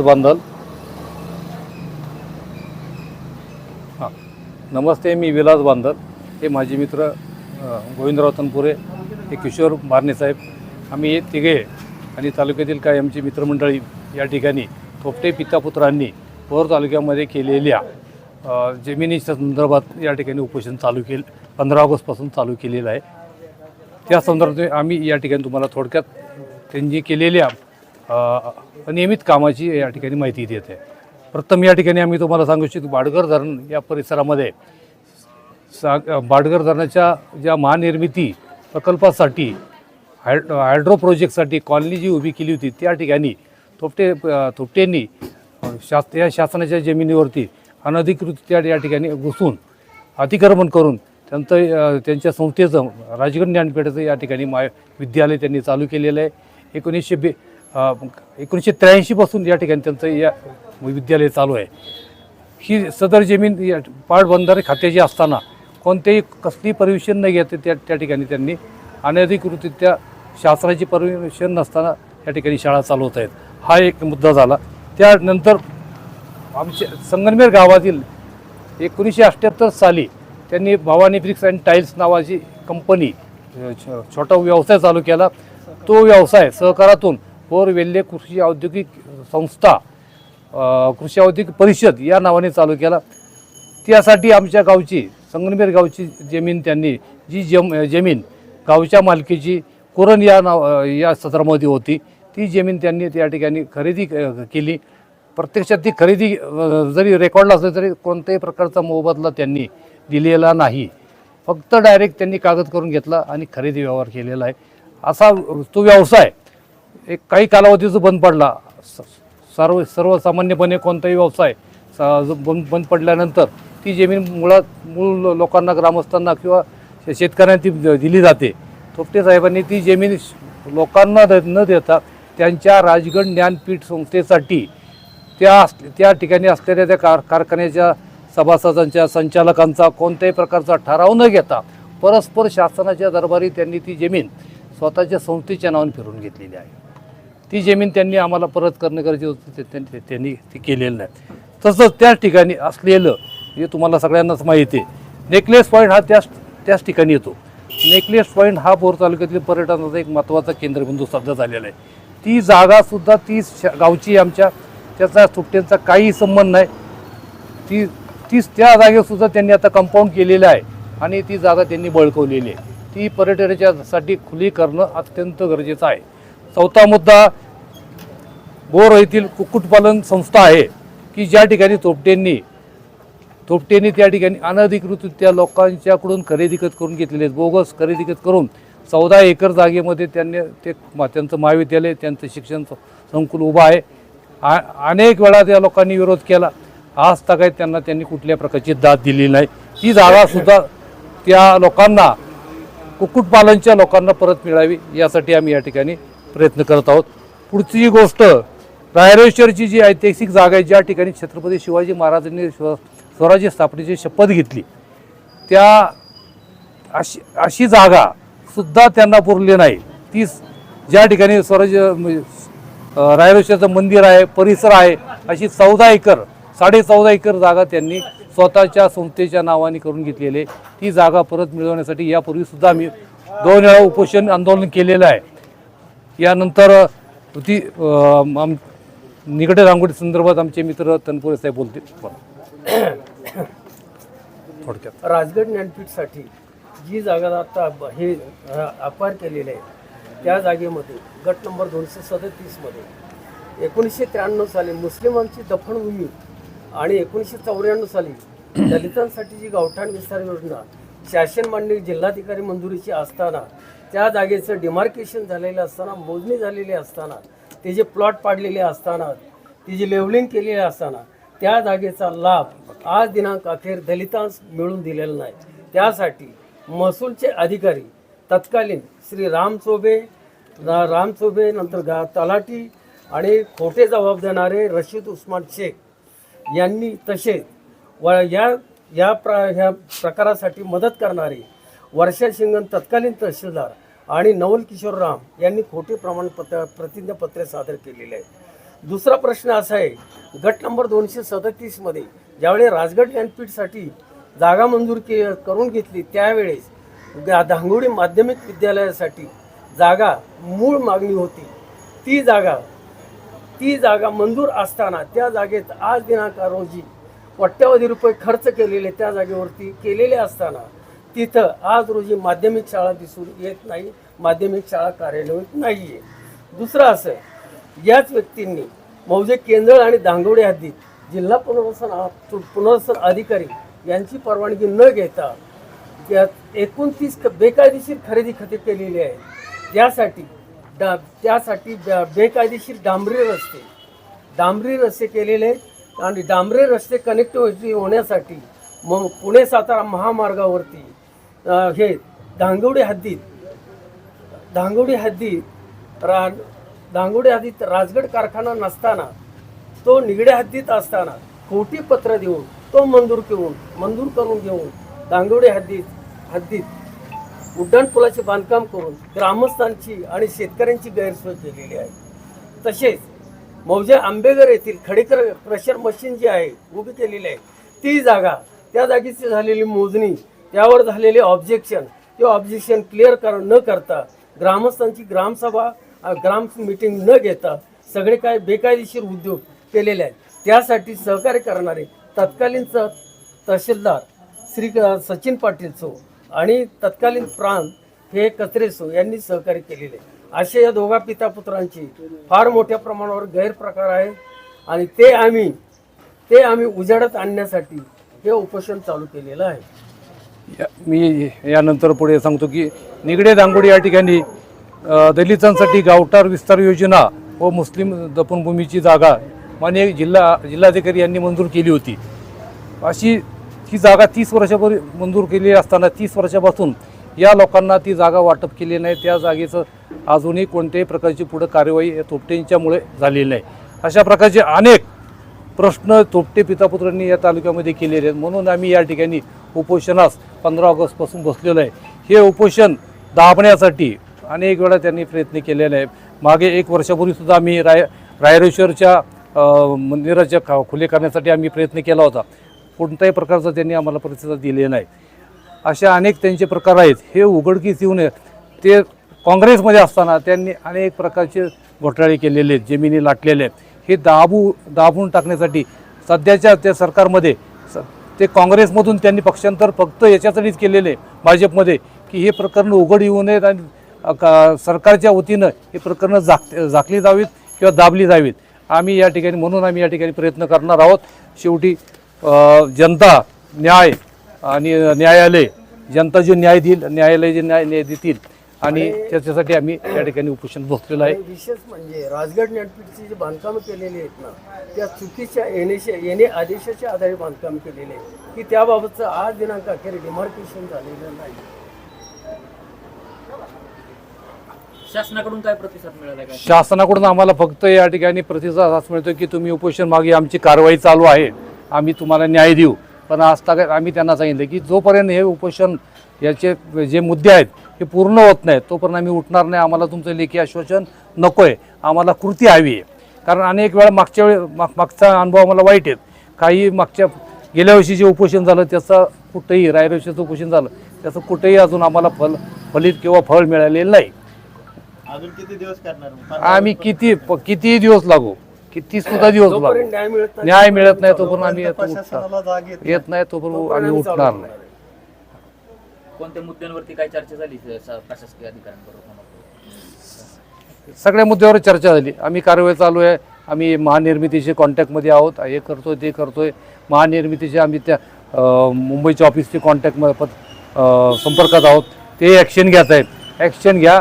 बांधल. हां. नमस्ते मी विलास बांधल. हे माझे मित्र गोविंदराव तनपुरे हे किशोर मारणे साहेब. आम्ही हे तिघे आणि तालुक्यातील काही आमची मित्रमंडळी या ठिकाणी थोपटे पितापुत्रांनी पोर तालुक्यामध्ये केलेल्या जमिनीच्या संदर्भात या ठिकाणी उपोषण चालू केलं पंधरा ऑगस्टपासून चालू केलेलं आहे. त्या संदर्भात आम्ही या ठिकाणी तुम्हाला थोडक्यात त्यांनी केलेल्या नियमित कामाची या ठिकाणी माहिती देत आहे. प्रथम या ठिकाणी आम्ही तुम्हाला सांगू इच्छितो बाडगर धरण या परिसरामध्ये सा बाडगर धरणाच्या ज्या महानिर्मिती प्रकल्पासाठी हायड हायड्रो प्रोजेक्टसाठी कॉलनी जी उभी केली होती त्या ठिकाणी थोपटे थोपटेंनी शास या शासनाच्या जमिनीवरती अनधिकृत त्या या ठिकाणी घुसून अतिक्रमण करून त्यांचं त्यांच्या संस्थेचं राजगड ज्ञानपीठाचं या ठिकाणी मा विद्यालय त्यांनी चालू केलेलं आहे. एकोणीसशे बे एकोणीसशे त्र्याऐंशीपासून या ठिकाणी त्यांचं या विद्यालय चालू आहे. ही सदर जमीन या पाटबंधारे खात्याची असताना कोणतेही कसली परमिशन न घेते त्या त्या ठिकाणी त्यांनी अनधिकृतरित्या शासनाची परमिशन नसताना या ठिकाणी शाळा चालवत आहेत. हा एक मुद्दा झाला. त्यानंतर आमच्या संगनमेर गावातील एकोणीसशे अठ्ठ्याहत्तर साली त्यांनी भवानी ब्रिक्स अँड टाईल्स नावाची कंपनी छोटा व्यवसाय चालू केला. तो व्यवसाय सहकारातून पोरवेल्ले कृषी औद्योगिक संस्था कृषी औद्योगिक परिषद या नावाने चालू केला. त्यासाठी आमच्या गावची संगमेर गावची जमीन त्यांनी जी जम जमीन गावच्या मालकीची कुरण या नाव या सत्रामध्ये होती ती जमीन त्यांनी त्या ठिकाणी खरेदी केली. प्रत्यक्षात ती खरेदी जरी रेकॉर्डला असली तरी कोणत्याही प्रकारचा मोबदला त्यांनी दिलेला नाही. फक्त डायरेक्ट त्यांनी कागद करून घेतला आणि खरेदी व्यवहार केलेला आहे. असा तो व्यवसाय एक काही कालावधीच बंद पडला. स- सर्व सर्वसामान्यपणे कोणताही व्यवसाय बंद बंद पडल्यानंतर ती जमीन मुळात मूळ लोकांना ग्रामस्थांना किंवा शेतकऱ्यांना ती दिली जाते. थोपटे साहेबांनी ती जमीन श- लोकांना दे न देता त्यांच्या राजगड ज्ञानपीठ संस्थेसाठी त्या अस- त्या ठिकाणी असलेल्या त्या कार कारखान्याच्या सभासदांच्या संचालकांचा कोणत्याही प्रकारचा ठराव न घेता परस्पर शासनाच्या दरबारी त्यांनी ती जमीन स्वतःच्या संस्थेच्या नावाने फिरून घेतलेली आहे. ती जमीन त्यांनी आम्हाला परत करणं गरजेचं होतं ते त्यांनी त्यांनी ते केलेलं नाही. तसंच त्याच ठिकाणी असलेलं हे तुम्हाला सगळ्यांनाच माहिती आहे नेकलेस पॉईंट हा त्याच त्याच ठिकाणी येतो. नेकलेस पॉईंट हा बोर तालुक्यातील पर्यटनाचा एक महत्त्वाचा केंद्रबिंदू सध्या झालेला आहे. ती जागासुद्धा ती श- गावची आमच्या त्याचा सुट्ट्यांचा काही संबंध नाही. ती तीच त्या जागेसुद्धा त्यांनी आता कंपाऊंड केलेलं आहे आणि ती जागा त्यांनी बळकवलेली आहे. ती पर्यटनाच्यासाठी खुली करणं अत्यंत गरजेचं आहे. चौथा मुद्दा बोर येथील कुक्कुटपालन संस्था आहे की ज्या ठिकाणी तोपटेंनी तोपटेंनी त्या ठिकाणी अनधिकृतरित्या लोकांच्याकडून खरेदी खत करून घेतलेले आहेत. बोगस खरेदी खत करून चौदा एकर जागेमध्ये त्यांनी ते मा- त्यांचं महाविद्यालय त्यांचं शिक्षण स- संकुल उभं आहे. आ अनेक वेळा त्या लोकांनी विरोध केला. आज तगायत त्यांना त्यांनी कुठल्या प्रकारची दाद दिली नाही. ती जागासुद्धा त्या लोकांना कुक्कुटपालनच्या लोकांना परत मिळावी यासाठी आम्ही या ठिकाणी प्रयत्न करत आहोत. पुढची गोष्ट रायरेश्वरची जी ऐतिहासिक जागा आहे ज्या ठिकाणी छत्रपती शिवाजी महाराजांनी स्व स्वराज्य स्थापनेची शपथ घेतली त्या अशी अशी जागा सुद्धा त्यांना पुरली नाही. ती ज्या ठिकाणी स्वराज्य म्हणजे, रायरेश्वरचं मंदिर आहे परिसर आहे अशी चौदा एकर साडे चौदा एकर जागा त्यांनी स्वतःच्या संस्थेच्या नावाने करून घेतलेली आहे. ती जागा परत मिळवण्यासाठी यापूर्वीसुद्धा आम्ही दोन वेळा उपोषण आंदोलन केलेलं आहे. यानंतर ती आम निकडे रांगोळी संदर्भात आमचे मित्र तनपुरे साहेब बोलतील. थोडक्यात. राजगड ज्ञानपीठसाठी जी जागा आता हे अपार केलेले आहे त्या जागेमध्ये गट नंबर दोनशे सदतीसमध्ये एकोणीसशे त्र्याण्णव साली मुस्लिमांची दफनभूमी आणि एकोणीसशे चौऱ्याण्णव साली दलितांसाठी जी गावठाण विस्तार योजना शासन मान्य जिल्हाधिकारी मंजुरीची असताना त्या जागेचं डिमार्केशन झालेलं असताना मोजणी झालेली असताना ते जे प्लॉट पाडलेले असताना ती जी लेवलिंग केलेली असताना त्या जागेचा लाभ आज दिनांक अखेर दलितांस मिळून दिलेला नाही. त्यासाठी महसूलचे अधिकारी तत्कालीन श्री राम चोबे रा- राम चोबे नंतर गा तलाठी आणि खोटे जबाब देणारे रशीद उस्मान शेख यांनी तसेच व या या प्र ह्या प्रकारासाठी मदत करणारे वर्षा शिंगण तत्कालीन तहसीलदार आणि नवल किशोर राम यांनी खोटे प्रमाणपत्र प्रतिज्ञापत्रे सादर केलेले आहेत. दुसरा प्रश्न असा आहे गट नंबर दोनशे सदतीसमध्ये ज्यावेळी राजगड ज्ञानपीठसाठी जागा मंजूर के करून घेतली त्यावेळेस धांगोडी माध्यमिक विद्यालयासाठी जागा मूळ मागणी होती. ती जागा ती जागा मंजूर असताना त्या जागेत आज दिनांक रोजी कोट्यावधी रुपये खर्च केलेले त्या जागेवरती केलेले असताना तिथं आज रोजी माध्यमिक शाळा दिसून येत नाही माध्यमिक शाळा कार्यान्वित नाही आहे दुसरं असं याच व्यक्तींनी मौजे केंद्र आणि दांगोडे हद्दीत जिल्हा पुनर्वसन पुनर्वसन अधिकारी यांची परवानगी न घेता त्यात एकोणतीस बेकायदेशीर खरेदी खते केलेली आहे त्यासाठी डा त्यासाठी बेकायदेशीर डांबरी रस्ते. डांबरी रस्ते केलेले आहेत आणि डांबरी रस्ते कनेक्टिव्हिटी होण्यासाठी मग पुणे सातारा महामार्गावरती हे धांगवडी हद्दीत धांगवडी हद्दीत रा धांगवडी हद्दीत राजगड कारखाना नसताना तो निगड्या हद्दीत असताना खोटी पत्र देऊन तो मंजूर करून मंजूर करून घेऊन दांगवडे हद्दीत हद्दीत उड्डाणपुलाचे बांधकाम करून ग्रामस्थांची आणि शेतकऱ्यांची गैरसोय केलेली आहे. तसेच मौजे आंबेगर येथील खडेकर क्रशर मशीन जी आहे उभी केलेली आहे ती जागा त्या जागेची झालेली मोजणी त्यावर झालेले ऑब्जेक्शन ते ऑब्जेक्शन क्लिअर कर न करता ग्रामस्थांची ग्रामसभा ग्राम मिटिंग न घेता सगळे काय बेकायदेशीर उद्योग केलेले आहेत. त्यासाठी सहकार्य करणारे तत्कालीन स- तहसीलदार श्री सचिन पाटील सो आणि तत्कालीन प्रांत हे कचरे सो यांनी सहकार्य केलेले आहे. असे या दोघा पिता पुत्रांची फार मोठ्या प्रमाणावर गैरप्रकार आहे आणि ते आम्ही ते आम्ही उजाडत आणण्यासाठी हे उपोषण चालू केलेलं आहे. या- मी यानंतर पुढे सांगतो की निगडे दांगोडी या ठिकाणी दलितांसाठी गावठार विस्तार योजना व मुस्लिम दफनभूमीची जागा माननीय जिल्हा जिल्हाधिकारी यांनी मंजूर केली होती. अशी ही जागा तीस वर्षापूर्वी मंजूर केली असताना तीस वर्षापासून या लोकांना ती जागा वाटप केली नाही. त्या जागेचं अजूनही कोणत्याही प्रकारची पुढं कार्यवाही या तोपटेंच्यामुळे झालेली नाही. अशा प्रकारचे अनेक प्रश्न तोपटे पितापुत्रांनी या तालुक्यामध्ये केलेले आहेत. म्हणून आम्ही या ठिकाणी उपोषणास पंधरा ऑगस्टपासून बसलेलो आहे. हे उपोषण दाबण्यासाठी अनेक वेळा त्यांनी प्रयत्न केलेले आहे मागे एक वर्षापूर्वीसुद्धा आम्ही राय रायरेश्वरच्या मंदिराच्या खा खुले करण्यासाठी आम्ही प्रयत्न केला होता. कोणत्याही प्रकारचा त्यांनी आम्हाला प्रतिसाद दिले नाही. अशा अनेक त्यांचे प्रकार आहेत. हे उघडकीस येऊ नये ते काँग्रेसमध्ये असताना त्यांनी अनेक प्रकारचे घोटाळे केलेले आहेत. जमिनी लाटलेले आहेत. हे दाबू दाबून टाकण्यासाठी सध्याच्या त्या सरकारमध्ये स ते काँग्रेसमधून त्यांनी पक्षांतर फक्त याच्यासाठीच केलेले भाजपमध्ये की हे प्रकरण उघड येऊ नयेत आणि का- सरकारच्या वतीनं हे प्रकरणं झाक झाकली जावीत किंवा दाबली जावीत. आम्ही या ठिकाणी म्हणून आम्ही या ठिकाणी प्रयत्न करणार आहोत. शेवटी जनता न्याय आणि न्यायालय जनता जो न्याय देईल न्यायालय जे न्याय न्याय देतील आणि त्याच्यासाठी आम्ही या ठिकाणी उपोषण बसलेलं आहे. विशेष म्हणजे राजगड ज्ञानपीठची जी बांधकामं केलेली आहेत ना त्या चुकीच्या येण्याच्या येणे आदेशाच्या आधारे बांधकाम केलेले आहे की त्याबाबतचं आज दिनांक अखेर डिमार्केशन झालेलं नाही. शासनाकडून काय प्रतिसाद मिळाला का शासनाकडून आम्हाला फक्त या ठिकाणी प्रतिसाद असा मिळतो की तुम्ही उपोषण मागे आमची कारवाई चालू आहे. आम्ही तुम्हाला न्याय देऊ. पण आज तक आम्ही त्यांना सांगितलं की जोपर्यंत हे उपोषण याचे जे मुद्दे आहेत हे पूर्ण होत नाहीत तोपर्यंत आम्ही उठणार नाही. आम्हाला तुमचं लेखी आश्वासन नको आहे आम्हाला कृती हवी आहे. कारण अनेक वेळा मागच्या वेळे माग मागचा अनुभव आम्हाला वाईट आहेत. काही मागच्या गेल्या वर्षी जे उपोषण झालं त्याचं कुठंही रायरेषेचं उपोषण झालं त्याचं कुठंही अजून आम्हाला फल फलित किंवा फळ मिळालेलं नाही. अजून किती दिवस करणार? आम्ही किती प- किती दिवस लागू. किती सुद्धा दिवस लागू. न्याय मिळत नाही न्याय मिळत नाही तोपर्यंत आम्ही येतो नाही. तोपर्यंत आम्ही उठणार नाही. कोणत्या मुद्द्यांवरती काय चर्चा झाली प्रशासकीय अधिकाऱ्यांबरोबर सगळ्या मुद्द्यावर चर्चा झाली. आम्ही कारवाई चालू आहे. आम्ही महानिर्मितीशी कॉन्टॅक्टमध्ये आहोत. हे करतोय ते करतोय. महानिर्मितीशी आम्ही त्या मुंबईच्या ऑफिसची कॉन्टॅक्टमध्ये संपर्कात आहोत. ते ॲक्शन घ्यात आहेत. ॲक्शन घ्या.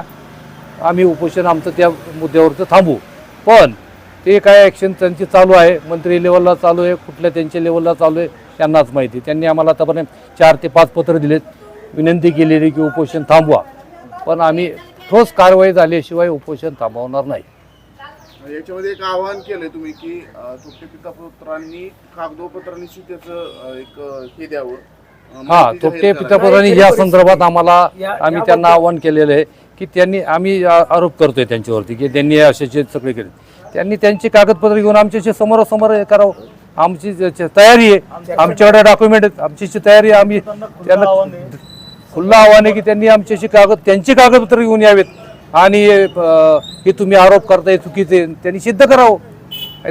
आम्ही उपोषण आमचं त्या मुद्द्यावरचं थांबू. पण ते काय ॲक्शन त्यांची चालू आहे मंत्री लेवलला चालू आहे कुठल्या त्यांच्या लेवलला चालू आहे त्यांनाच माहिती. त्यांनी आम्हाला आतापर्यंत चार ते पाच पत्र दिलेत. विनंती केलेली की उपोषण थांबवा. पण आम्ही ठोस कारवाई झाल्याशिवाय उपोषण थांबवणार नाही. याच्यामध्ये एक आवाहन केलंय तुम्ही की थोपटे पितापुत्रांनी कागदोपत्रांनी त्याचं एक हे द्यावं. हा. पितापुरांनी नाही, या संदर्भात आम्हाला आम्ही त्यांना आवाहन केलेलं आहे की त्यांनी आम्ही आरोप करतोय त्यांच्यावरती की त्यांनी अशाचे सगळे केले. त्यांनी त्यांची कागदपत्र घेऊन आमच्याशी समोरासमोर हे करावं. आमची तयारी आहे आमच्याकडे डॉक्युमेंट आमची तयारी आहे आम्ही त्यांना खुल्ला आव्हान आहे की त्यांनी आमच्याशी कागद त्यांची कागदपत्र घेऊन यावेत. आणि हे तुम्ही आरोप करताय चुकीचे त्यांनी सिद्ध करावं.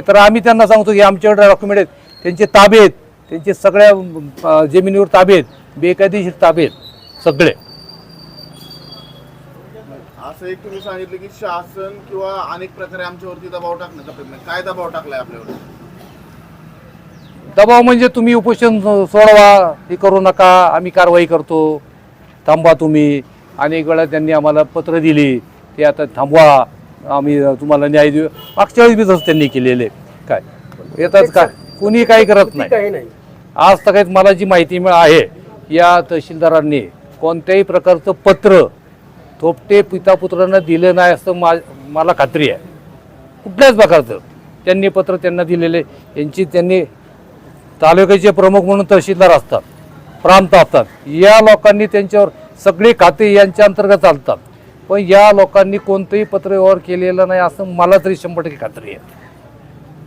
तर आम्ही त्यांना सांगतो की आमच्याकडे डॉक्युमेंट आहेत त्यांचे ताबे आहेत. त्यांचे सगळ्या जमिनीवर ताबे आहेत. बेकायदेशीर ताबे आहेत. सगळे. असं एक तुम्ही सांगितलं की शासन किंवा अनेक प्रकारे आमच्यावरती दबाव टाकण्याचा प्रयत्न. काय दबाव टाकलाय आपल्यावर दबाव म्हणजे तुम्ही उपोषण सोडवा हे करू नका आम्ही कारवाई करतो. थांबवा तुम्ही. अनेक वेळा त्यांनी आम्हाला पत्र दिली. ते आता थांबवा. आम्ही तुम्हाला न्याय देऊ. मागच्या वेळेस बी तसं त्यांनी केलेले. काय? येतात का कुणी काही करत नाही. आज तक मला जी माहिती मिळ आहे या तहसीलदारांनी कोणत्याही प्रकारचं पत्र थोपटे पितापुत्रांना दिलं नाही असं मा मला खात्री आहे. कुठल्याच प्रकारचं. त्यांनी पत्र त्यांना दिलेले. यांची त्यांनी तालुक्याचे प्रमुख म्हणून तहसीलदार असतात. प्रांत असतात. या लोकांनी त्यांच्यावर सगळे खाते यांच्या अंतर्गत चालतात. पण या लोकांनी कोणतंही पत्र व्यवहार केलेला नाही असं मला तरी शंभर टक्के खात्री आहे.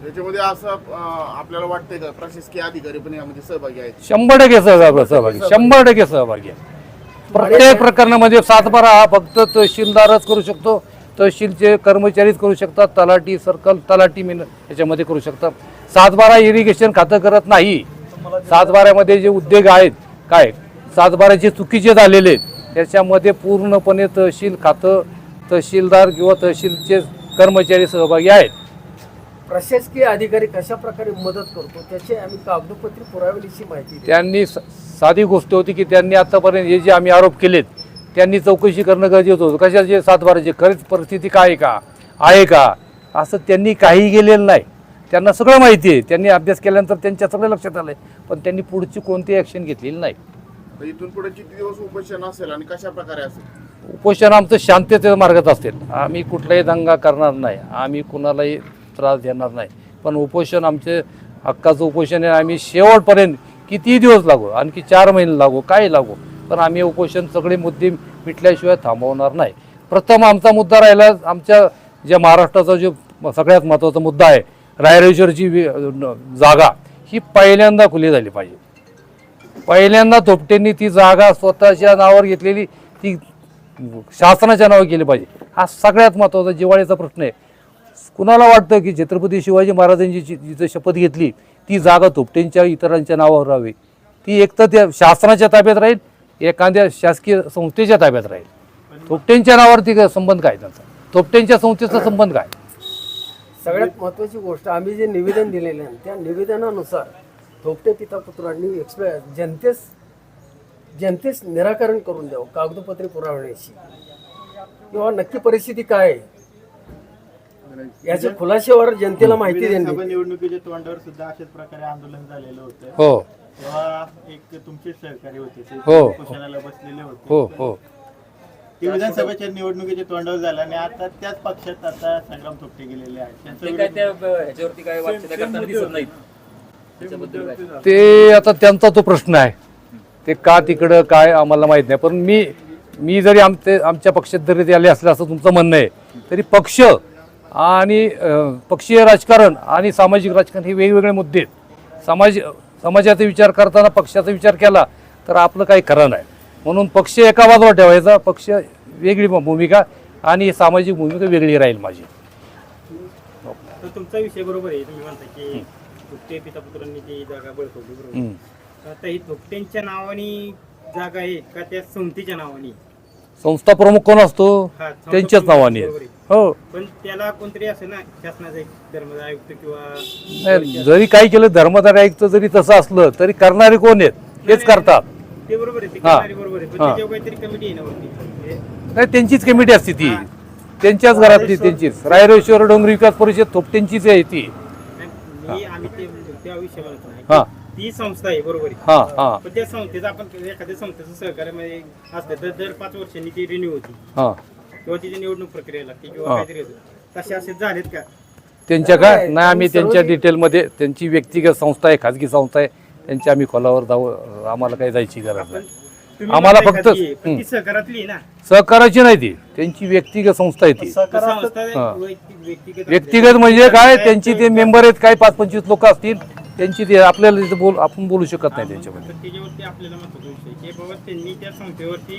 त्याच्यामध्ये असं आपल्याला वाटतंय का? प्रशासकीय अधिकारी पण यामध्ये सहभागी आहेत. शंभर टक्के सहभागी सहभागी. शंभर टक्के सहभागी आहे. प्रत्येक प्रकरणामध्ये सातबारा हा फक्त तहसीलदारच करू शकतो. तहसीलचे कर्मचारीच करू शकतात. तलाठी सर्कल तलाठी मेन याच्यामध्ये करू शकतात. सातबारा इरिगेशन खातं करत नाही. सातबाऱ्यामध्ये जे उद्योग आहेत काय सातबाऱ्याचे चुकीचे झालेले आहेत त्याच्यामध्ये पूर्णपणे तहसील खातं तहसीलदार किंवा तहसीलचे कर्मचारी सहभागी आहेत. प्रशासकीय अधिकारी कशा प्रकारे मदत करतो त्याची आम्ही कागदोपत्री पुराव्याविषयी माहिती. त्यांनी स- साधी गोष्ट होती की त्यांनी आतापर्यंत हे जे आम्ही आरोप केलेत त्यांनी चौकशी करणं गरजेचं होतं. कशाचे सातबाराचे खरीच परिस्थिती काय आहे का? आहे का? असं त्यांनी काही केलेलं नाही. त्यांना सगळं माहिती आहे. त्यांनी अभ्यास केल्यानंतर त्यांच्या सगळं लक्षात आलं पण त्यांनी पुढची कोणतीही ॲक्शन घेतलेली नाही. तर इथून पुढे किती दिवस उपोषण असेल आणि कशा प्रकारे असेल? उपोषण आमचं शांततेच्या मार्गात असेल. आम्ही कुठलाही दंगा करणार नाही. आम्ही कुणालाही त्रास देणार नाही. पण उपोषण आमचे हक्काचं उपोषण आहे. आम्ही शेवटपर्यंत कितीही दिवस लागू आणखी चार महिने लागू काही लागू पण आम्ही उपोषण सगळे मुद्दे मिटल्याशिवाय थांबवणार नाही. प्रथम आमचा मुद्दा राहिला आमच्या ज्या महाराष्ट्राचा जो सगळ्यात महत्त्वाचा मुद्दा आहे रायरेश्वरची जागा ही पहिल्यांदा खुली झाली पाहिजे. पहिल्यांदा थोपटेंनी ती जागा स्वतःच्या नावावर घेतलेली ती शासनाच्या नावावर केली पाहिजे. हा सगळ्यात महत्त्वाचा जिवाळ्याचा प्रश्न आहे. कुणाला वाटतं की छत्रपती शिवाजी महाराजांची जिथं शपथ घेतली ती जागा थोपटेंच्या इतरांच्या नावावर राहावी. ती एक तर त्या शासनाच्या ताब्यात राहील एखाद्या शासकीय संस्थेच्या ताब्यात राहील. थोपटेंच्या नावावर ती संबंध काय त्यांचा? थोपटेंच्या संस्थेचा संबंध काय? सगळ्यात महत्त्वाची गोष्ट आम्ही जे निवेदन दिलेले आहे त्या निवेदनानुसार थोपटे पिता पुत्रांनी एक्सप्रे जनतेस जनतेस निराकरण करून द्यावं कागदपत्रे पुरावण्याची किंवा नक्की परिस्थिती काय आहे? याच्या खुलाशावर जनतेला माहिती विधानसभा देणे. निवडणुकीच्या तोंडावर सुद्धा अशाच प्रकारे आंदोलन झालेलं होतं. हो. तेव्हा एक तुमचे सहकारी होते ते हो. उपोषणाला बसलेले होते. हो हो. ते विधानसभेच्या निवडणुकीच्या तोंडावर झालं आणि आता त्याच पक्षात आता संग्राम थोपटे गेलेले आहेत. ते काय त्या ह्याच्यावरती काय वाच्यता करताना दिसत नाहीत? त्याच्याबद्दल काय? ते आता त्यांचा तो प्रश्न आहे. ते का तिकडं काय आम्हाला माहीत नाही. पण मी मी जरी आमचे आमच्या पक्षात जरी ते आले असले असं तुमचं म्हणणं आहे. तरी पक्ष आणि अं, पक्षीय राजकारण आणि सामाजिक राजकारण हे वेगवेगळे मुद्दे आहेत. समाज समाजाचा विचार करताना पक्षाचा विचार केला तर आपलं काही खरं नाही. म्हणून पक्ष एका बाजूला ठेवायचा पक्ष वेगळी भूमिका आणि सामाजिक भूमिका वेगळी राहील माझी. तर तुमचा विषय बरोबर आहे तुम्ही म्हणता की थोपटे पिता पुत्रांनी ती जागा बळकवली बरोबर. आता ही थोपटेंच्या नावाने जागा आहे का त्या संस्थेच्या नावाने? संस्था प्रमुख कोण असतो? त्यांच्याच नावाने. हो. पण त्याला कोणतरी असं ना शासनाचा आयुक्त किंवा जरी काही केलं धर्मदार आयुक्त जरी तसं असलं तरी करणारे कोण आहेत? हेच करतात. ते बरोबर आहे ते हा. करणारे बरोबर आहे पण हा. त्याच्यावर काहीतरी कमिटी आहे ना वरती म्हणजे नाही त्यांचीच कमिटी असते ती. त्यांच्याच घरातली त्यांचीच. रायरेश्वर डोंगरी विकास परिषद थोपटेंचीच आहे ती. नाही, मी आम्ही ते त्या विषय म्हणत नाही हा. ती संस्था आहे बरोबर आहे. हा हा. पण त्या संस्थेचा आपण एखाद्या संस्थेचं सहकार्यामध्ये असते तर दर पाच वर्षांनी ती रिन्यू होती. हा. किंवा तिची निवडणूक प्रक्रिया लागते किंवा हा. काहीतरी होतं. तसे असे झालेत का? त्यांच्या काय नाही, आम्ही त्यांच्या डिटेलमध्ये त्यांची व्यक्तिगत संस्था आहे खाजगी संस्था आहे. त्यांच्या आम्ही खोलावर जाऊ आम्हाला काही जायची गरज नाही. आम्हाला फक्त हं. सहकारातली ना. सहकाराची नाही ती. त्यांची व्यक्तिगत संस्था आहे ती. हा. व्यक्तिगत व्यक्तिगत म्हणजे काय? त्यांची ते मेंबर आहेत काय पाच पंचवीस लोक असतील. त्यांची ते आपल्याला तिथं बोल आपण बोलू शकत नाही त्यांच्यामध्ये. तर त्याच्यावरती आपल्याला महत्त्वाचा विषय की बाबा त्यांनी त्या संस्थेवरती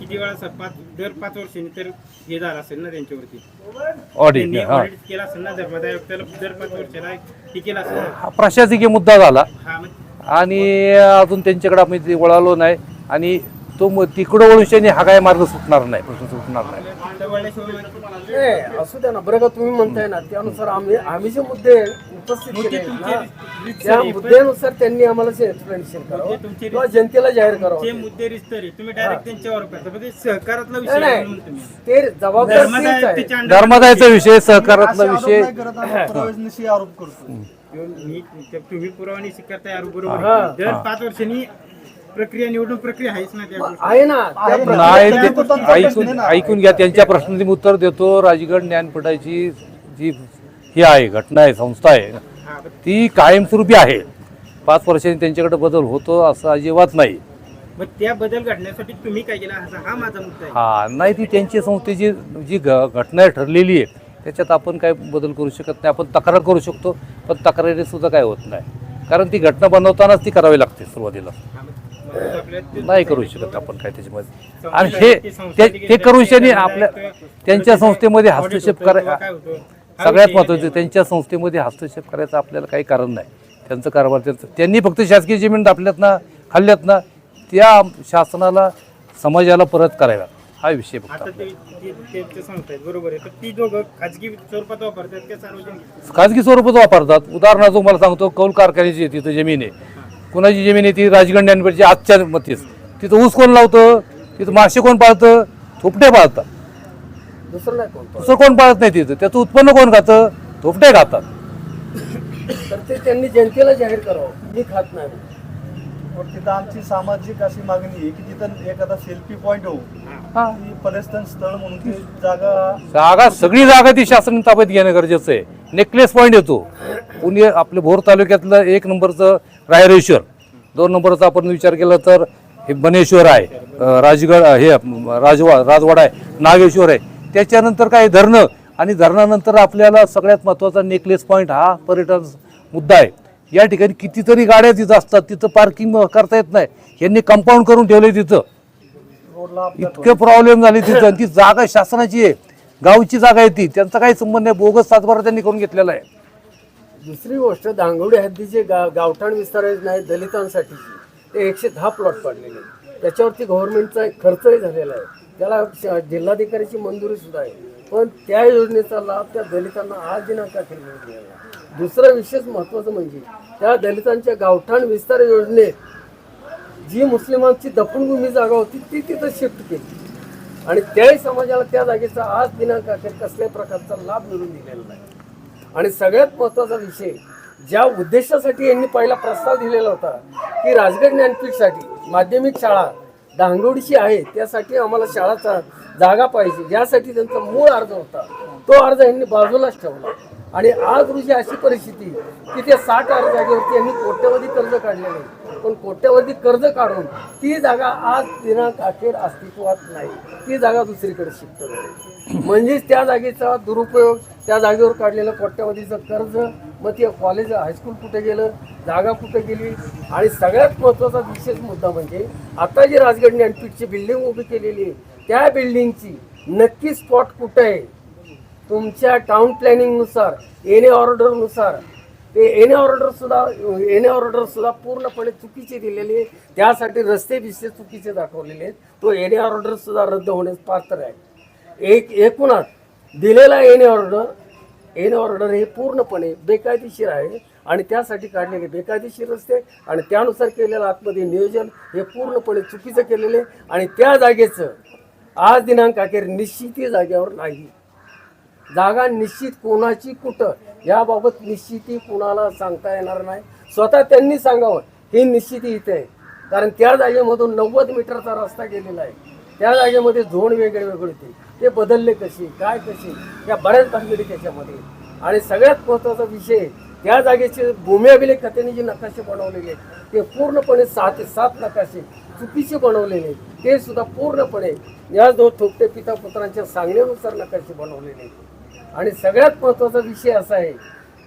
किती वेळा पाच दर पाच वर्षांनी तर हे झालं असेल ना त्यांच्यावरती. ऑडिट त्यांनी हा. ऑडिट केला असेल ना धर्मादाय आयुक्ताला दर पाच वर्षाला हे केलं असेल ना? हा प्रशासकीय मुद्दा झाला. हा मग आणि अजून त्यांच्याकडे आम्ही ते वळालो नाही. आणि तो मग तिकडं वळूशाने हा काय मार्ग सुटणार नाही प्रश्न सुटणार नाही. असू द्या ना बरं का तुम्ही म्हणताय ना त्यानुसार आम्ही आम्ही जे मुद्दे उपस्थित केले त्या मुद्द्यानुसार त्यांनी आम्हाला एक्सप्लेनेशन करावं तुमचे किंवा जनतेला जाहीर करावं. मुद्दे रिस्तरी तुम्ही डायरेक्ट त्यांच्यावर करता. पण ते जबाबदार धर्मादायचा विषय सहकारातला विषय. आरोप करतो. मी ते- तुम्ही पुरावा निश्चित करताय यार बरोबर हा. आहे. दर पाच वर्षांनी प्रक्रिया निवडणूक प्रक्रिया आहेच ना त्या गोष्टी. आहे ना. त्या प्र- नाही ते ऐकून ऐकून घ्या त्यांच्या प्रश्नांची मी उत्तर देतो. राजगड ज्ञानपीठाची जी ही आहे घटना आहे संस्था आहे हा, पण ती कायमस्वरूपी आहे. पाच वर्षांनी त्यांच्याकडे बदल होतो असं अजिबात नाही. मग त्या बदल घडण्यासाठी तुम्ही काय केलं? असा हा माझा मुद्दा आहे. हा नाही ती त्यांची संस्थेची जी घ घटना ठरलेली आहे त्याच्यात आपण काय बदल करू शकत नाही आपण तक्रार करू शकतो पण तक्रारी सुद्धा काय होत नाही. कारण ती घटना बनवतानाच ती करावी लागते सुरुवातीला. नाही करू शकत आपण काय त्याच्यामध्ये. आणि हे ते करू करून आपल्या त्यांच्या संस्थेमध्ये हस्तक्षेप करायला सगळ्यात विषय महत्त्वाचं त्यांच्या संस्थेमध्ये हस्तक्षेप करायचं आपल्याला काही कारण नाही. त्यांचं कारभार त्यांचं त्यांनी फक्त शासकीय जमीन दापल्यात ना खाल्ल्यात ना त्या शासनाला समाजाला परत कराव्यात हा विषय फक्त आता ते ते- त्यांच्या संस्था आहेत बरोबर आहे. तर ती दोघं खाजगी स्वरूपात वापरतात का सार्वजनिक? खाजगी स्वरूपात वापरतात. उदाहरणार्थ मला सांगतो कौल कारखान्याची आहे तिथं जमीन आहे. कोणाची जमीन आहे ती राजगड ज्ञानपीठची आजच्या मतीच तिथं ऊस कोण लावतं? तिथं मासे कोण पाळतं? थोपटे पाळतात. दुसरं नाही कोणतं दुसरं कोण पाळत नाही तिथं? त्याचं उत्पन्न कोण खातं? थोपटे खातात. तर ते त्यांनी जनतेला जाहीर करावं. मी खात नाही. पण तिथं आमची सामाजिक अशी मागणी आहे की तिथं एखादा सेल्फी पॉईंट होऊ हा. ती पर्यटन स्थळ म्हणून ती जागा जागा सगळी जागा ती शासन ताब्यात घेणं गरजेचं आहे. नेकलेस पॉईंट येतो. पुणे आपल्या भोर तालुक्यातलं एक नंबरचं रायरेश्वर दोन नंबरचा आपण विचार केला तर हे बनेश्वर आहे अं, राजगड अं, हे अं, राजवा राजवाडा आहे नागेश्वर आहे. त्याच्यानंतर काय धरणं आणि धरणानंतर आपल्याला सगळ्यात महत्त्वाचा नेकलेस पॉईंट हा पर्यटन मुद्दा आहे. या ठिकाणी कितीतरी गाड्या तिथं असतात तिथं पार्किंग करता येत नाही. यांनी कंपाऊंड करून ठेवले तिथं. इतके प्रॉब्लेम झाले तिथं. आणि ती जागा शासनाची आहे. गावची जागा आहे ती. त्यांचा काही संबंध नाही. बोगस सातबारा त्यांनी करून घेतलेला आहे. दुसरी गोष्ट दांगवडी हद्दीचे गा गावठाण विस्तार नाही दलितांसाठी ते एकशे दहा प्लॉट पाडलेले आहेत. त्याच्यावरती गव्हर्नमेंटचा एक खर्चही झालेला आहे. त्याला श- जिल्हाधिकाऱ्याची मंजुरी सुद्धा आहे. पण त्या योजनेचा लाभ त्या दलितांना आज दिनांक दुसरं विशेष महत्त्वाचं म्हणजे त्या दलितांच्या गावठाण विस्तार योजनेत जी मुस्लिमांची दफनभूमी जागा होती ती तिथं शिफ्ट केली. आणि त्याही समाजाला त्या जागेचा आज दिनांक अखेर कसल्याही प्रकारचा लाभ मिळून दिलेला नाही. आणि सगळ्यात महत्त्वाचा विषय ज्या उद्देशासाठी यांनी पहिला प्रस्ताव दिलेला होता की राजगड ज्ञानपीठसाठी माध्यमिक शाळा डांगवडीची आहे त्यासाठी आम्हाला शाळाचा जागा पाहिजे यासाठी त्यांचा मूळ अर्ज होता. तो अर्ज यांनी बाजूलाच ठेवला. आणि आज रोजी अशी परिस्थिती की त्या साठ हजार जागेवरती यांनी कोट्यवधी कर्ज काढलेलं आहे. पण कोट्यवधी कर्ज काढून ती जागा आज दिनांक अखेर अस्तित्वात नाही. ती जागा दुसरीकडे शिफ्ट म्हणजेच त्या जागेचा दुरुपयोग त्या जागेवर काढलेलं कोट्यवधीचं कर्ज मग ते कॉलेज हायस्कूल कुठे गेलं जागा कुठे गेली? आणि सगळ्यात महत्त्वाचा विशेष मुद्दा म्हणजे आता जी राजगड ज्ञानपीठची बिल्डिंग उभी केलेली आहे त्या बिल्डिंगची नक्की स्पॉट कुठं आहे? तुमच्या टाउन प्लॅनिंगनुसार एन ए ऑर्डरनुसार ते एन ए एने ऑर्डरसुद्धा एन ए पूर्णपणे चुकीचे दिलेले आहे. त्यासाठी रस्ते बिस्ते चुकीचे दाखवलेले आहेत तो एन ए रद्द होण्यास पात्र आहे एक एकूणात दिलेला N A order N A order हे पूर्णपणे बेकायदेशीर आहे आणि त्यासाठी काढलेले बेकायदेशीर रस्ते आणि त्यानुसार केलेलं आतमध्ये नियोजन हे पूर्णपणे चुकीचं केलेले आहे. आणि त्या जागेचं आज दिनांक अखेर निश्चिती जागेवर नाही जागा निश्चित कोणाची कुठं? याबाबत निश्चिती कुणाला सांगता येणार नाही. स्वतः त्यांनी सांगावं ही निश्चिती इथे आहे. कारण त्या जागेमधून नव्वद मीटरचा रस्ता गेलेला आहे. त्या जागेमध्ये झोन वेगळे वेगळे होते. ते बदलले कशी काय कशी या बऱ्याच भानगडी त्याच्यामध्ये. आणि सगळ्यात महत्त्वाचा विषय त्या जागेचे भूमी अभिलेख खात्याने जे नकाशे बनवलेले आहेत ते पूर्णपणे सहा ते सात नकाशे चुकीचे बनवलेले आहेत. ते सुद्धा पूर्णपणे या दोन थोपटे पिता पुत्रांच्या सांगण्यानुसार नकाशे बनवलेले आहेत. आणि सगळ्यात महत्त्वाचा विषय असा आहे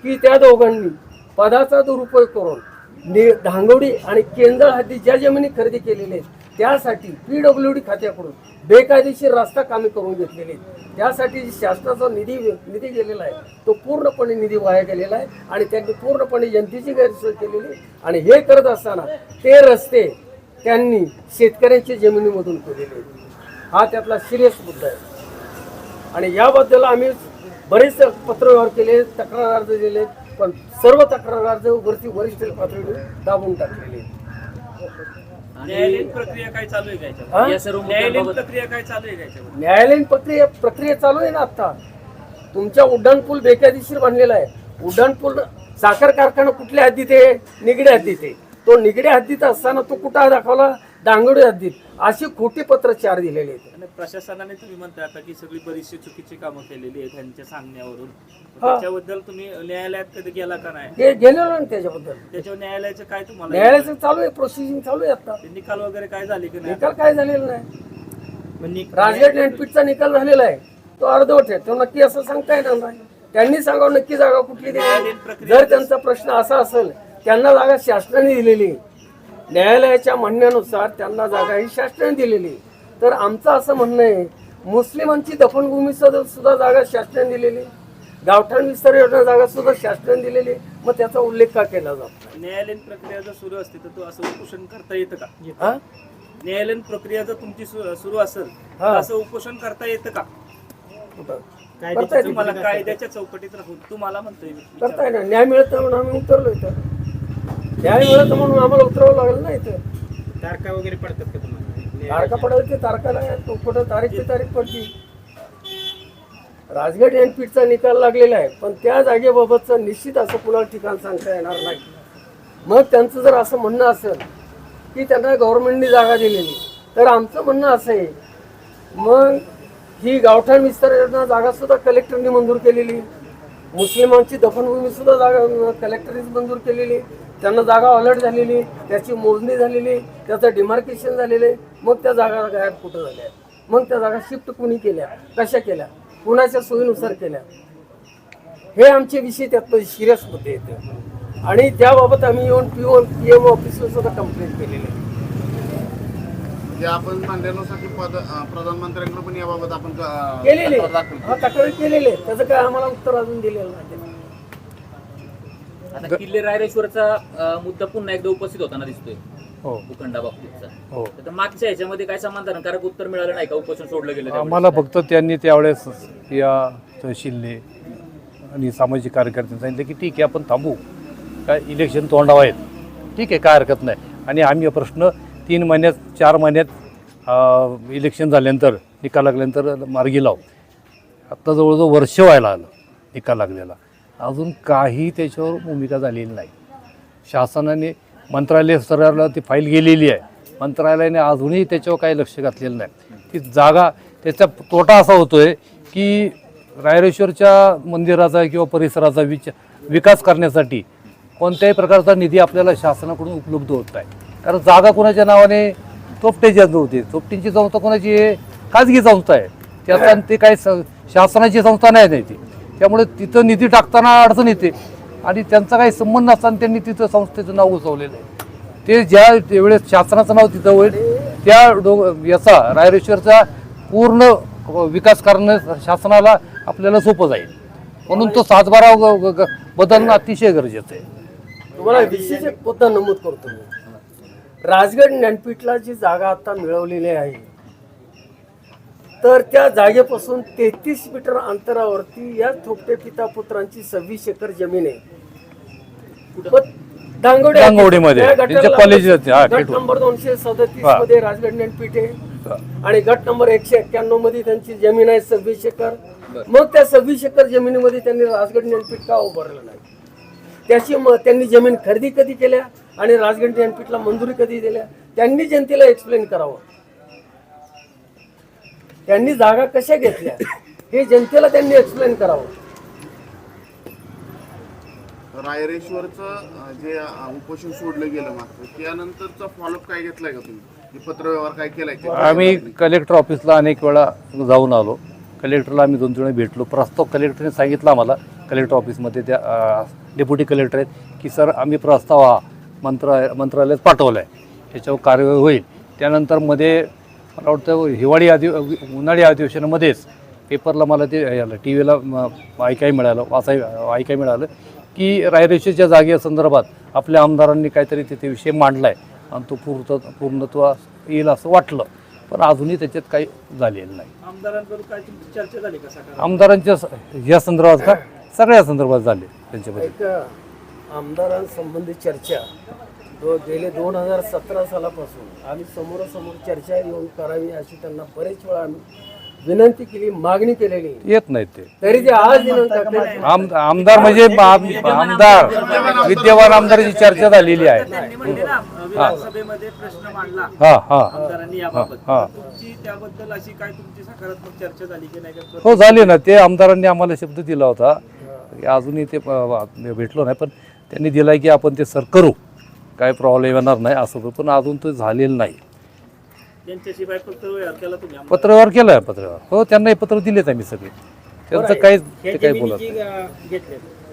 की त्या दोघांनी पदाचा दुरुपयोग करून नि धांगवडी आणि केंद्र हद्दी ज्या जमिनी खरेदी केलेल्या आहेत त्यासाठी पी डब्ल्यू डी खात्याकडून बेकायदेशीर रस्ता कामे करून घेतलेले त्यासाठी जी शासनाचा निधी निधी गेलेला आहे तो पूर्णपणे निधी वाया गेलेला आहे आणि त्यांनी पूर्णपणे जनतेची गैरसोय केलेली आहे. आणि हे करत असताना ते रस्ते त्यांनी शेतकऱ्यांच्या जमिनीमधून केलेले हा त्यातला सिरियस मुद्दा आहे. आणि याबद्दल आम्ही बरेच पत्रव्यवहार केले तक्रार अर्ज दिले पण सर्व तक्रार अर्ज वरती वरिष्ठ पातळीवर दाबून टाकलेले. आणि प्रक्रिया काय चालू आहे? या सर्व प्रक्रिया काय चालू आहे का न्यायालयीन प्रक्रिया प्रक्रिया चालू आहे ना आता. तुमच्या उड्डाणपूल बेकायदेशीर बांधलेला आहे. उड्डाणपूल साखर कारखाना कुठल्या हद्दीत आहे? निगड्या हद्दीत आहे. तो निगड्या हद्दीत असताना तो कुठं दाखवला? डांगोडी हद्दीत अशी खोटी पत्र चार दिलेले आहेत. आणि प्रशासनाने तुम्ही म्हणता आता की सगळी बरीचशी चुकीची कामं केलेली आहेत त्यांच्या सांगण्यावरून. हा. त्याच्याबद्दल तुम्ही न्यायालयात कधी गेला का नाही? हे गेलेलो ना त्याच्याबद्दल. त्याच्यावर न्यायालयाचं काय तुम्हाला न्यायालयाचं चालू आहे प्रोसिजर चालू आहे आता. ते निकाल वगैरे काय झाले की नाही? निकाल काय झालेला नाही. राजगड ज्ञानपीठचा निकाल झालेला आहे. तो अर्धवट आहे. तो नक्की असं सांगता येणार नाही. त्यांनी सांगावं नक्की जागा कुठली दिली जर त्यांचा प्रश्न असा असेल त्यांना जागा शासनाने दिलेली आहे. न्यायालयाच्या म्हणण्यानुसार त्यांना जागा ही शासनाने दिलेली. तर आमचं असं म्हणणं आहे मुस्लिमांची दफनभूमी सुद्धा जागा शासनाने दिलेली. गावठाण विस्तार योजना जागा सुद्धा शासनाने दिलेली. मग त्याचा उल्लेख का केला जातो न्यायालयीन प्रक्रिया जर सुरू असते तर तो असं उपोषण करता येतं का हा न्यायालयीन प्रक्रिया जर तुमची सुरू असेल हा. असं उपोषण करता येतं का? करता कायद्याच्या चौकटीत राहून तुम्हाला म्हणतोय मी. करताय ना न्याय मिळत म्हणून आम्ही उतरलो इथं न्याय मिळत म्हणून आम्हाला उतरावं लागेल ना इथं. तारखा वगैरे पडतात का तुम्हाला? तारखा पडेल ते तारखाला तो कुठं तारीख ते तारीख पडली. राजगड एनपीटचा निकाल लागलेला आहे पण त्या जागेबाबतचं निश्चित असं कुणाला ठिकाण सांगता येणार नाही. मग त्यांचं जर असं म्हणणं असेल की त्यांना गव्हर्नमेंटने जागा दिलेली तर आमचं म्हणणं असं आहे मग ही गावठाण विस्तार योजना जागा सुद्धा कलेक्टरने मंजूर केलेली मुस्लिमांची दफनभूमी सुद्धा जागा कलेक्टरने मंजूर केलेली त्यांना जागा अलर्ट झालेली त्याची मोजणी झालेली त्याचं डिमार्केशन झालेलं मग त्या जागा गायब कुठं झाल्या? मग त्या जागा शिफ्ट कुणी केल्या? कशा केल्या? कुणाच्या सोयीनुसार केल्या? हे आमचे विषय त्यात सिरियस मुद्दे येते आणि त्याबाबत आम्ही येऊन पी ओन पी एम ऑफिसला सुद्धा कंप्लेंट केलेली आहे. जे आपण मांडण्यासाठी प्रधानमंत्र्यांकडे पण याबाबत आपण केलेले तक्रार केलेले. त्याचं काय आम्हाला उत्तर अजून दिलेलं नाही. आता किल्ले रायरेश्वरचा मुद्दा पुन्हा एकदा उपस्थित होताना दिसतोय. हो. भूखंडाबाबतीतचा हो. तर मागच्या ह्याच्यामध्ये काय समाधानकारक उत्तर मिळालं नाही का? उपोषण सोडलं गेलं? आम्हाला फक्त त्यांनी त्यावेळेस या तहसीलने आणि सामाजिक कार्यकर्त्यांनी सांगितलं की ठीक आहे आपण थांबू. काय इलेक्शन तोंडावर आहेत. ठीक आहे काय हरकत नाही. आणि आम्ही हा प्रश्न तीन महिन्यात चार महिन्यात अं, इलेक्शन झाल्यानंतर निकाल लागल्यानंतर मार्गी लावू. आत्ता जवळजवळ वर्ष व्हायला आलं निकाल लागलेला. अजून काही त्याच्यावर भूमिका झालेली नाही. शासनाने मंत्रालय स्तराला ती फाईल गेलेली आहे. मंत्रालयाने अजूनही त्याच्यावर काही लक्ष घातलेलं नाही. ती जागा त्याचा तोटा असा होतो आहे की रायरेश्वरच्या मंदिराचा किंवा परिसराचा विच विकास करण्यासाठी कोणत्याही प्रकारचा निधी आपल्याला शासनाकडून उपलब्ध होत नाही. कारण जागा कोणाच्या नावाने चोपटेची होती. चोपटींची संस्था कोणाची आहे? खाजगी संस्था आहे. त्याचा ते काही स- शासनाची संस्था नाही नाही ती. त्यामुळे तिथं निधी टाकताना अडचण येते. आणि त्यांचा काही संबंध नसताना त्यांनी तिथं संस्थेचं नाव उचवलेलं आहे. ते ज्या वेळेस शासनाचं नाव तिथं होईल त्या डो याचा रायरेश्वरचा पूर्ण विकास करणं शासनाला आपल्याला सोपं जाईल. म्हणून तो सातबारा ग- बदलणं अतिशय गरजेचं आहे. तुम्हाला विशेष एक मुद्दा नमूद करतो राजगड ज्ञानपीठला जी जागा आता मिळवलेली आहे तर त्या जागेपासून तेहतीस मीटर अंतरावरती या थोपटे पिता पुत्रांची सव्वीस एकर जमीन आहे. कॉलेज गट. नंबर दोनशे सदतीस. मध्ये राजगड आहे. आणि गट नंबर एकशे एक्क्याण्णवमध्ये त्यांची जमीन आहे सव्वीस एकर. मग त्या सव्वीस एकर जमिनीमध्ये त्यांनी राजगड ज्ञानपीठ का उभारलं नाही? त्याची म त्यांनी जमीन खरेदी कधी केल्या? आणि राजगड ज्ञानपीठला मंजुरी कधी दिल्या? त्यांनी जनतेला एक्सप्लेन करावं. त्यांनी जागा कशा घेतल्या? हे जनतेला त्यांनी एक्सप्लेन करावं. रायरेश्वरचं जे उपोषण सोडलं गेलं मागचं त्यानंतरचा फॉलोअप काय घेतलाय का तुम्ही? हे पत्रव्यवहार काय केलाय? आम्ही कलेक्टर ऑफिसला अनेक वेळा जाऊन आलो. कलेक्टरला आम्ही दोन तीन भेटलो. प्रस्ताव कलेक्टरने सांगितलं आम्हाला. कलेक्टर ऑफिसमध्ये त्या डेप्युटी कलेक्टर आहेत की सर आम्ही प्रस्ताव हा मंत्रा मंत्रालयात पाठवला आहे त्याच्यावर कार्यवाही होईल. त्यानंतरमध्ये मला वाटतं हिवाळी अधि उन्हाळी अधिवेशनामध्येच पेपरला मला ते याला टी व्हीला ऐकायला मिळालं वाचाय ऐकायला मिळालं की रायरेषेच्या जागेसंदर्भात आपल्या आमदारांनी काहीतरी तिथे विषय मांडला आहे आणि तो पूर्ण पूर्णत्व येईल असं वाटलं. पण अजूनही त्याच्यात काही झालेलं नाही. आमदारांकडून काय तुमची चर्चा झाली का सकाळ? आमदारांच्या स- या संदर्भात का? सगळ्या संदर्भात झाले त्यांच्यामध्ये एक आमदारांसंबंधी चर्चा दो गेले दोन हजार सतरा सालापासून आम्ही समोरासमोर चर्चा येऊन करावी अशी त्यांना बरेच वेळा आम्ही विनंती केली मागणी केलेली. येत नाहीत ते. तरी ते आज आम आमदार म्हणजे आम- आमदार विद्यमान आमदाराची चर्चा झालेली आहे. त्यांनी ना विधानसभेमध्ये प्रश्न मांडला. हा हा. आमदारांनी याबाबत. हा. तुमची त्याबद्दल अशी काय तुमची सकारात्मक चर्चा झाली की नाही? का? हो झाले ना. ते आमदारांनी आम्हाला शब्द दिला होता. की अजूनही ते अ, भेटलो नाही पण त्यांनी दिलाय की आपण ते सर करू. काय प्रॉब्लेम येणार नाही असं करू. पण अजून ते झालेलं नाही. त्यांच्याशिवाय फक्त व्यवहार केला तुम्ही. पत्रव्यवहार केला आहे पत्रव्यवहार. हो त्यांना हे पत्र दिलेत आम्ही सगळे. त्यांचं काही ते काही बोलत नाही.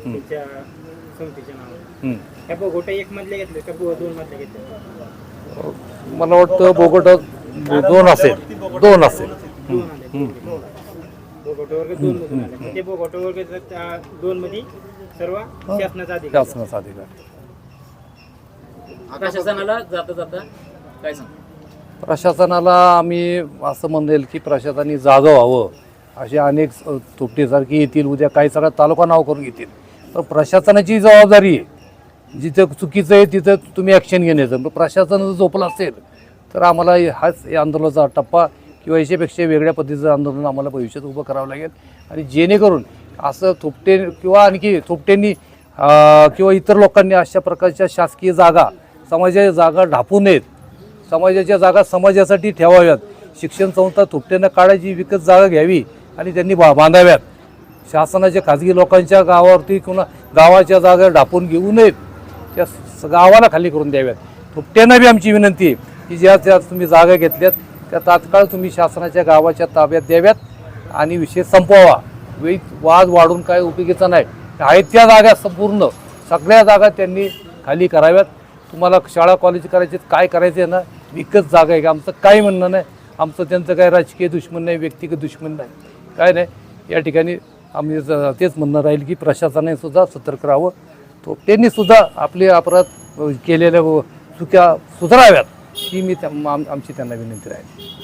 त्यांच्या नावावर. त्या बोगोटे एक बो- दोन मला वाटतं बोगट दोन असेल. दोन असेल. दोन आले. बोगोटे वर्ग दोन मधून आले. ते बोगोटे वर्ग त्या दोन मध्ये सर्व शासनाचा अधिकार. शासनाचा अधिकार. प्रशासनाला जाता जाता काय सांग? प्रशासनाला आम्ही असं म्हणेल की प्रशासनाने जागं व्हावं. असे अनेक तुटणीसारखी येतील उद्या काही सगळा तालुका नाव करून घेतील. तर प्रशासनाची जबाबदारी आहे. जिथं चुकीचं आहे तिथं तुम्ही ॲक्शन घेण्याचं पण प्रशासन जर झोपलं असेल तर आम्हाला हे- हाच या आंदोलनाचा टप्पा किंवा याच्यापेक्षा वेगळ्या पद्धतीचं आंदोलन आम्हाला भविष्यात उभं करावं लागेल. आणि जेणेकरून असं थोपटे किंवा आणखी थोपटेंनी किंवा इतर लोकांनी अशा प्रकारच्या शासकीय जागा समाजाच्या जागा ढापू नयेत. समाजाच्या जागा समाजासाठी ठेवाव्यात. शिक्षण संस्था थोपट्यानं काढायची विकत जागा घ्यावी आणि त्यांनी बा बांधाव्यात. शासनाच्या खाजगी लोकांच्या गावावरती किंवा गावाच्या जागा ढापून घेऊ नयेत. त्या स- गावाला खाली करून द्याव्यात. थोपट्यांना बी आमची विनंती आहे की ज्या ज्या तुम्ही जागा घेतल्यात त्या तात्काळ तुम्ही शासनाच्या गावाच्या ताब्यात द्याव्यात आणि विषय संपवावा. वेळी वाद वाढून काय उपयोगीचा नाही. आहेत त्या जागा संपूर्ण. सगळ्या जागा त्यांनी खाली कराव्यात. तुम्हाला शाळा कॉलेज करायचे काय करायचे आहे ना विकत जागा आहे. का आमचं काही म्हणणं नाही. आमचं त्यांचं काय राजकीय दुश्मन नाही व्यक्तिगत दुश्मन नाही. काय नाही. या ठिकाणी आम्ही तेच म्हणणं राहील की प्रशासनाने सुद्धा सतर्क राहावं. तो त्यांनी सुद्धा आपले अपराध केलेल्या व चुक्या सुधाराव्यात. ही मी त्या आम- आमची त्यांना विनंती राहील.